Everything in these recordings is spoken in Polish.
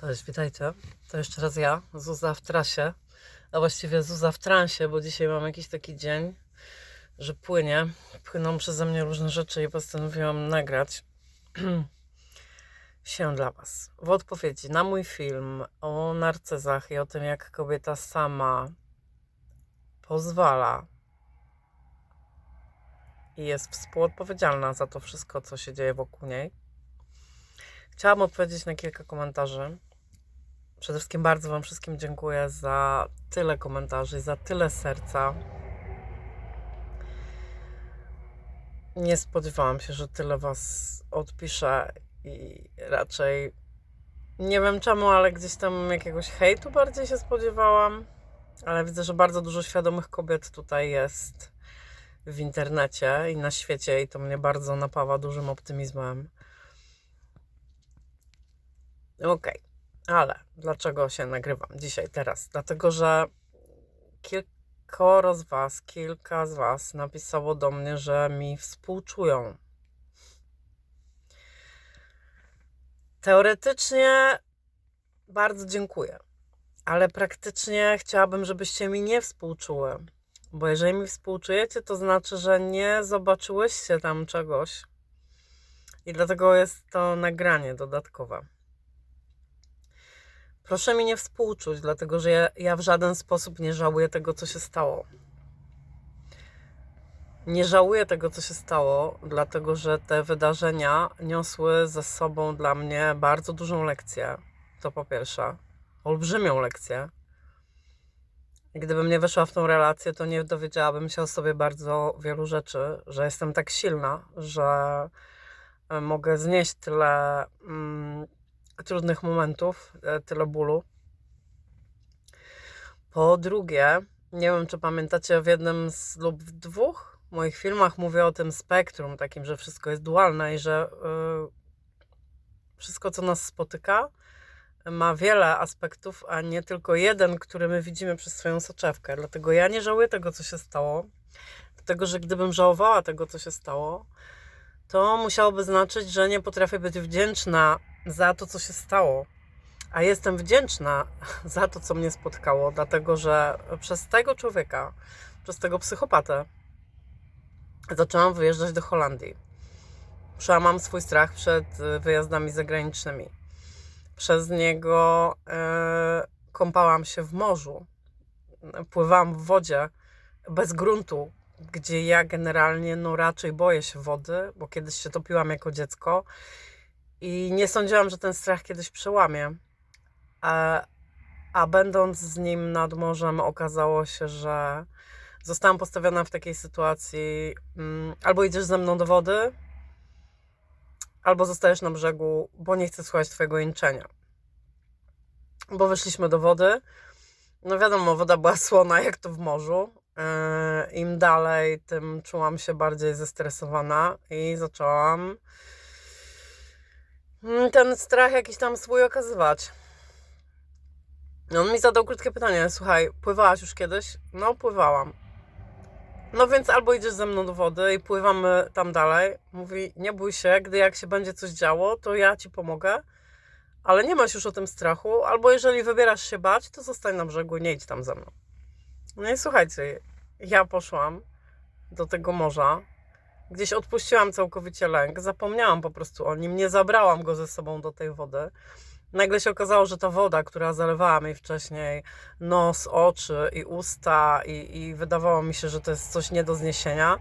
Cześć, witajcie. To jeszcze raz ja, Zuza w trasie, a właściwie Zuza w transie, bo dzisiaj mam jakiś taki dzień, że płynie, płyną przeze mnie różne rzeczy i postanowiłam nagrać się dla Was. W odpowiedzi na mój film o narcyzach i o tym, jak kobieta sama pozwala i jest współodpowiedzialna za to wszystko, co się dzieje wokół niej. Chciałam odpowiedzieć na kilka komentarzy. Przede wszystkim bardzo Wam wszystkim dziękuję za tyle komentarzy, za tyle serca. Nie spodziewałam się, że tyle Was odpisze i raczej nie wiem czemu, ale gdzieś tam jakiegoś hejtu bardziej się spodziewałam. Ale widzę, że bardzo dużo świadomych kobiet tutaj jest w internecie i na świecie, i to mnie bardzo napawa dużym optymizmem. Okej, ale dlaczego się nagrywam dzisiaj, teraz? Dlatego, że kilkoro z Was, kilka z Was napisało do mnie, że mi współczują. Teoretycznie bardzo dziękuję, ale praktycznie chciałabym, żebyście mi nie współczuły. Bo jeżeli mi współczujecie, to znaczy, że nie zobaczyłyście tam czegoś. I dlatego jest to nagranie dodatkowe. Proszę mi nie współczuć, dlatego że ja, ja w żaden sposób nie żałuję tego, co się stało. Nie żałuję tego, co się stało, dlatego że te wydarzenia niosły ze sobą dla mnie bardzo dużą lekcję. To po pierwsze, olbrzymią lekcję. Gdybym nie weszła w tą relację, to nie dowiedziałabym się o sobie bardzo wielu rzeczy, że jestem tak silna, że e, mogę znieść tyle mm, trudnych momentów, e, tyle bólu. Po drugie, nie wiem, czy pamiętacie, w jednym z lub w dwóch moich filmach mówię o tym spektrum, takim, że wszystko jest dualne i że y, wszystko, co nas spotyka, ma wiele aspektów, a nie tylko jeden, który my widzimy przez swoją soczewkę. Dlatego ja nie żałuję tego, co się stało. Dlatego, że gdybym żałowała tego, co się stało, to musiałoby znaczyć, że nie potrafię być wdzięczna za to, co się stało. A jestem wdzięczna za to, co mnie spotkało, dlatego że przez tego człowieka, przez tego psychopatę, zaczęłam wyjeżdżać do Holandii. Przełamam swój strach przed y, wyjazdami zagranicznymi. Przez niego e, kąpałam się w morzu, pływałam w wodzie bez gruntu, gdzie ja generalnie no raczej boję się wody, bo kiedyś się topiłam jako dziecko i nie sądziłam, że ten strach kiedyś przełamie. A, a będąc z nim nad morzem, okazało się, że zostałam postawiona w takiej sytuacji: mm, albo idziesz ze mną do wody, albo zostajesz na brzegu, bo nie chcę słuchać Twojego jęczenia. Bo wyszliśmy do wody. No wiadomo, woda była słona, jak to w morzu. Yy, Im dalej, tym czułam się bardziej zestresowana i zaczęłam ten strach jakiś tam swój okazywać. No, on mi zadał krótkie pytanie. Słuchaj, pływałaś już kiedyś? No, pływałam. No więc albo idziesz ze mną do wody i pływamy tam dalej. Mówi, nie bój się, gdy jak się będzie coś działo, to ja ci pomogę, ale nie masz już o tym strachu, albo jeżeli wybierasz się bać, to zostań na brzegu, nie idź tam ze mną. No i słuchajcie, ja poszłam do tego morza, gdzieś odpuściłam całkowicie lęk, zapomniałam po prostu o nim, nie zabrałam go ze sobą do tej wody. Nagle się okazało, że ta woda, która zalewała mi wcześniej nos, oczy i usta, i, i wydawało mi się, że to jest coś nie do zniesienia,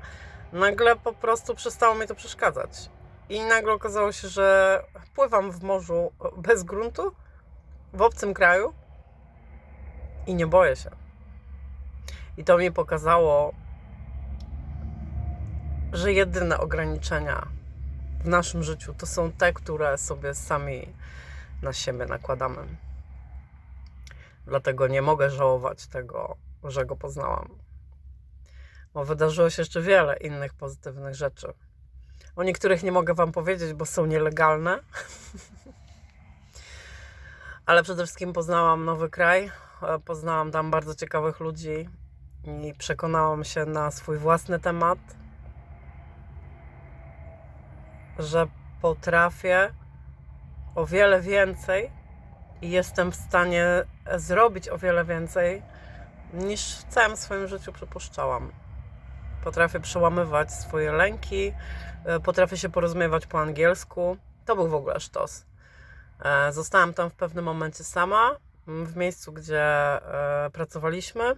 nagle po prostu przestało mi to przeszkadzać. I nagle okazało się, że pływam w morzu bez gruntu, w obcym kraju i nie boję się. I to mi pokazało, że jedyne ograniczenia w naszym życiu to są te, które sobie sami na siebie nakładamy. Dlatego nie mogę żałować tego, że go poznałam. Bo wydarzyło się jeszcze wiele innych pozytywnych rzeczy. O niektórych nie mogę Wam powiedzieć, bo są nielegalne. Ale przede wszystkim poznałam nowy kraj, poznałam tam bardzo ciekawych ludzi i przekonałam się na swój własny temat, że potrafię o wiele więcej i jestem w stanie zrobić o wiele więcej niż w całym swoim życiu przypuszczałam. Potrafię przełamywać swoje lęki, e, potrafię się porozumiewać po angielsku. To był w ogóle sztos. E, Zostałam tam w pewnym momencie sama, w miejscu, gdzie e, pracowaliśmy.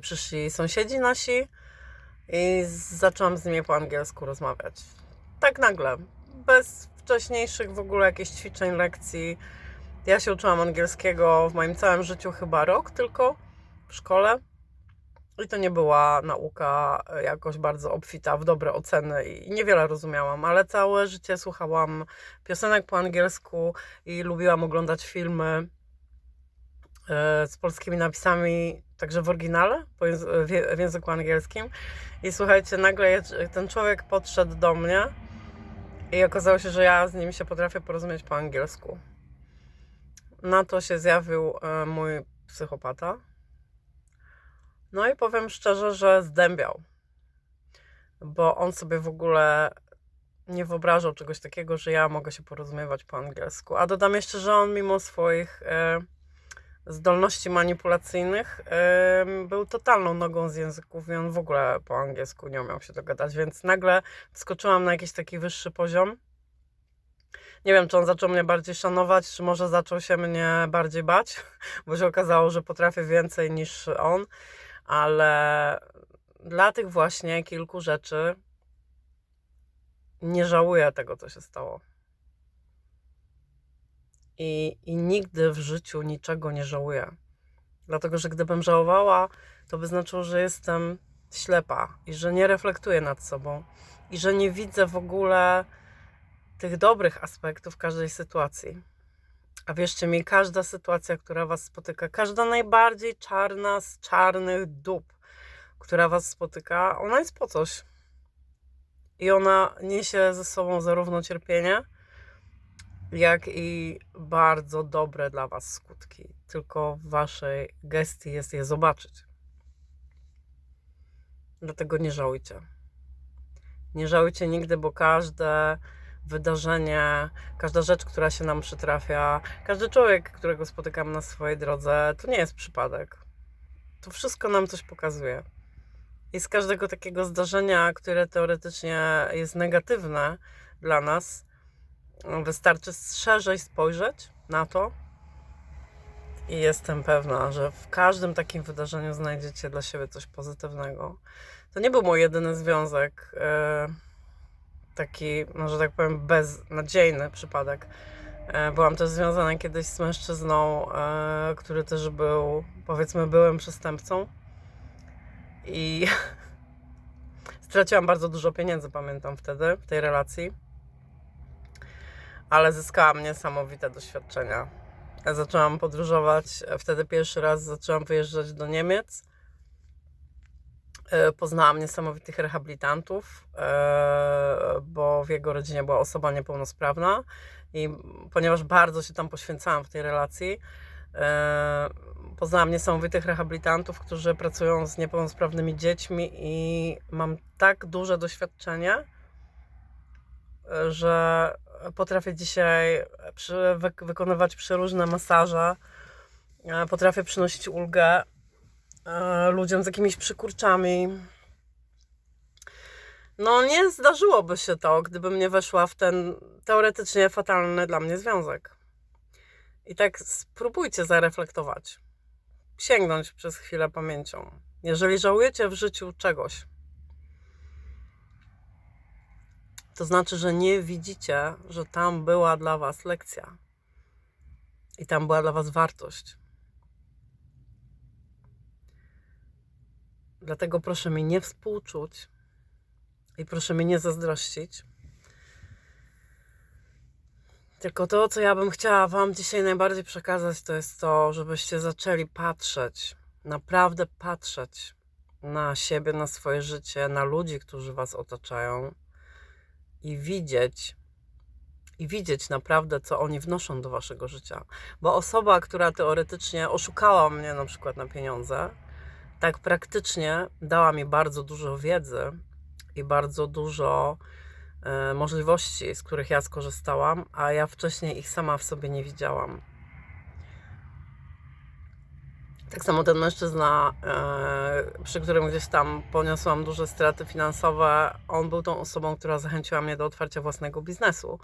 Przyszli sąsiedzi nasi i zaczęłam z nimi po angielsku rozmawiać. Tak nagle, bez wcześniejszych w ogóle jakichś ćwiczeń, lekcji. Ja się uczyłam angielskiego w moim całym życiu chyba rok tylko w szkole. I to nie była nauka jakoś bardzo obfita w dobre oceny i niewiele rozumiałam, ale całe życie słuchałam piosenek po angielsku i lubiłam oglądać filmy e, z polskimi napisami, także w oryginale, w języku angielskim. I słuchajcie, nagle ten człowiek podszedł do mnie i okazało się, że ja z nim się potrafię porozumieć po angielsku. Na to się zjawił e, mój psychopata. No i powiem szczerze, że zdębiał. Bo on sobie w ogóle nie wyobrażał czegoś takiego, że ja mogę się porozumiewać po angielsku. A dodam jeszcze, że on mimo swoich e, zdolności manipulacyjnych był totalną nogą z języków i on w ogóle po angielsku nie umiał się dogadać, więc nagle wskoczyłam na jakiś taki wyższy poziom. Nie wiem, czy on zaczął mnie bardziej szanować, czy może zaczął się mnie bardziej bać, bo się okazało, że potrafię więcej niż on, ale dla tych właśnie kilku rzeczy nie żałuję tego, co się stało. I, I nigdy w życiu niczego nie żałuję. Dlatego, że gdybym żałowała, to by znaczyło, że jestem ślepa i że nie reflektuję nad sobą i że nie widzę w ogóle tych dobrych aspektów każdej sytuacji. A wierzcie mi, każda sytuacja, która Was spotyka, każda najbardziej czarna z czarnych dup, która Was spotyka, ona jest po coś. I ona niesie ze sobą zarówno cierpienie, jak i bardzo dobre dla Was skutki. Tylko w Waszej gestii jest je zobaczyć. Dlatego nie żałujcie. Nie żałujcie nigdy, bo każde wydarzenie, każda rzecz, która się nam przytrafia, każdy człowiek, którego spotykamy na swojej drodze, to nie jest przypadek. To wszystko nam coś pokazuje. I z każdego takiego zdarzenia, które teoretycznie jest negatywne dla nas, wystarczy szerzej spojrzeć na to. I jestem pewna, że w każdym takim wydarzeniu znajdziecie dla siebie coś pozytywnego. To nie był mój jedyny związek, e, taki, może tak powiem, beznadziejny przypadek. E, Byłam też związana kiedyś z mężczyzną, e, który też był, powiedzmy, byłym przestępcą. I straciłam bardzo dużo pieniędzy, pamiętam wtedy, w tej relacji. Ale zyskałam niesamowite doświadczenia. Zaczęłam podróżować, e, wtedy pierwszy raz zaczęłam wyjeżdżać do Niemiec. E, Poznałam niesamowitych rehabilitantów, e, bo w jego rodzinie była osoba niepełnosprawna i ponieważ bardzo się tam poświęcałam w tej relacji, poznałam niesamowitych rehabilitantów, którzy pracują z niepełnosprawnymi dziećmi i mam tak duże doświadczenie, że potrafię dzisiaj przy, wy, wykonywać przeróżne masaże, e, potrafię przynosić ulgę e, ludziom z jakimiś przykurczami. No, nie zdarzyłoby się to, gdybym nie weszła w ten teoretycznie fatalny dla mnie związek. I tak spróbujcie zareflektować, sięgnąć przez chwilę pamięcią. Jeżeli żałujecie w życiu czegoś, to znaczy, że nie widzicie, że tam była dla Was lekcja i tam była dla Was wartość. Dlatego proszę mi nie współczuć i proszę mi nie zazdrościć. Tylko to, co ja bym chciała Wam dzisiaj najbardziej przekazać, to jest to, żebyście zaczęli patrzeć, naprawdę patrzeć na siebie, na swoje życie, na ludzi, którzy Was otaczają i widzieć, i widzieć naprawdę, co oni wnoszą do Waszego życia. Bo osoba, która teoretycznie oszukała mnie na przykład na pieniądze, tak praktycznie dała mi bardzo dużo wiedzy i bardzo dużo e, możliwości, z których ja skorzystałam, a ja wcześniej ich sama w sobie nie widziałam. Tak samo ten mężczyzna, e, przy którym gdzieś tam poniosłam duże straty finansowe, on był tą osobą, która zachęciła mnie do otwarcia własnego biznesu.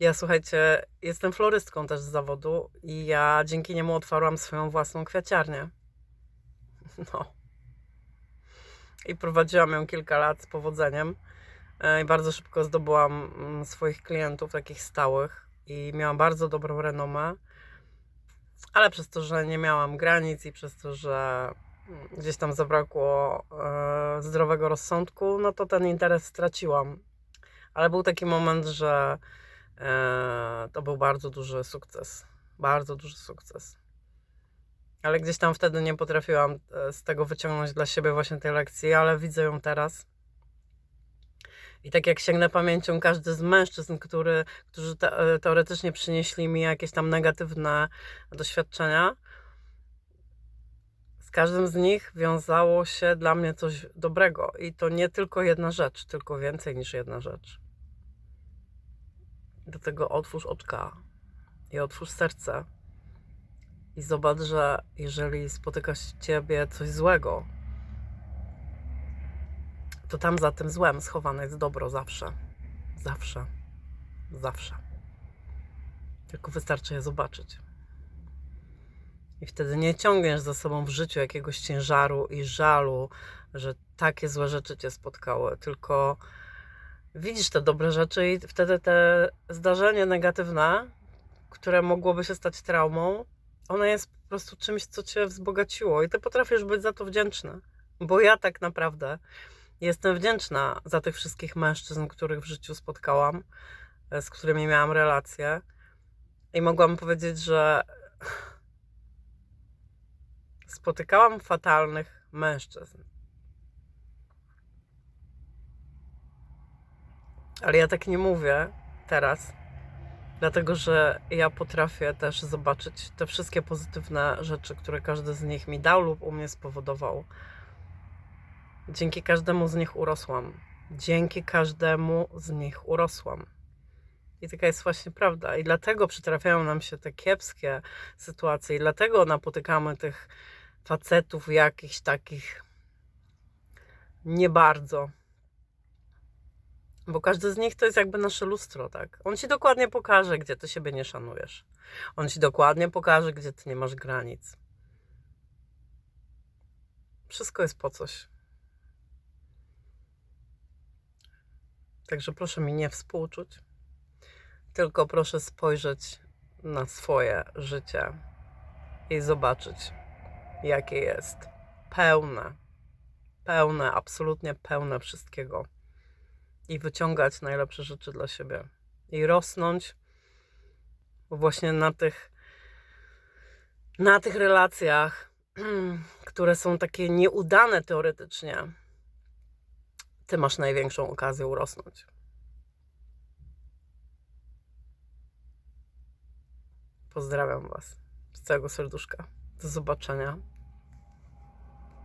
Ja słuchajcie, jestem florystką też z zawodu i ja dzięki niemu otwarłam swoją własną kwiaciarnię. No. I prowadziłam ją kilka lat z powodzeniem. E, I bardzo szybko zdobyłam mm, swoich klientów takich stałych i miałam bardzo dobrą renomę. Ale przez to, że nie miałam granic i przez to, że mm, gdzieś tam zabrakło e, zdrowego rozsądku, no to ten interes straciłam. Ale był taki moment, że e, to był bardzo duży sukces. Bardzo duży sukces. Ale gdzieś tam wtedy nie potrafiłam e, z tego wyciągnąć dla siebie właśnie tej lekcji, ale widzę ją teraz. I tak jak sięgnę pamięcią, każdy z mężczyzn, który, którzy e, teoretycznie przynieśli mi jakieś tam negatywne doświadczenia, z każdym z nich wiązało się dla mnie coś dobrego. I to nie tylko jedna rzecz, tylko więcej niż jedna rzecz. Dlatego otwórz oczka i otwórz serce. I zobacz, że jeżeli spotyka się ciebie coś złego, to tam za tym złem schowane jest dobro zawsze. Zawsze. Zawsze. Tylko wystarczy je zobaczyć. I wtedy nie ciągniesz za sobą w życiu jakiegoś ciężaru i żalu, że takie złe rzeczy cię spotkały, tylko widzisz te dobre rzeczy i wtedy te zdarzenie negatywne, które mogłoby się stać traumą, ono jest po prostu czymś, co cię wzbogaciło i ty potrafisz być za to wdzięczny. Bo ja tak naprawdę Jestem wdzięczna za tych wszystkich mężczyzn, których w życiu spotkałam, e, z którymi miałam relacje. I mogłam powiedzieć, że spotykałam fatalnych mężczyzn. Ale ja tak nie mówię teraz, dlatego że ja potrafię też zobaczyć te wszystkie pozytywne rzeczy, które każdy z nich mi dał lub u mnie spowodował. Dzięki każdemu z nich urosłam. Dzięki każdemu z nich urosłam. I taka jest właśnie prawda. I dlatego przytrafiają nam się te kiepskie sytuacje, i dlatego napotykamy tych facetów jakichś takich nie bardzo. Bo każdy z nich to jest jakby nasze lustro, tak? On ci dokładnie pokaże, gdzie ty siebie nie szanujesz. On ci dokładnie pokaże, gdzie ty nie masz granic. Wszystko jest po coś. Także proszę mi nie współczuć, tylko proszę spojrzeć na swoje życie i zobaczyć, jakie jest pełne, pełne, absolutnie pełne wszystkiego i wyciągać najlepsze rzeczy dla siebie i rosnąć właśnie na tych na tych relacjach, które są takie nieudane teoretycznie, ty masz największą okazję urosnąć. Pozdrawiam Was z całego serduszka. Do zobaczenia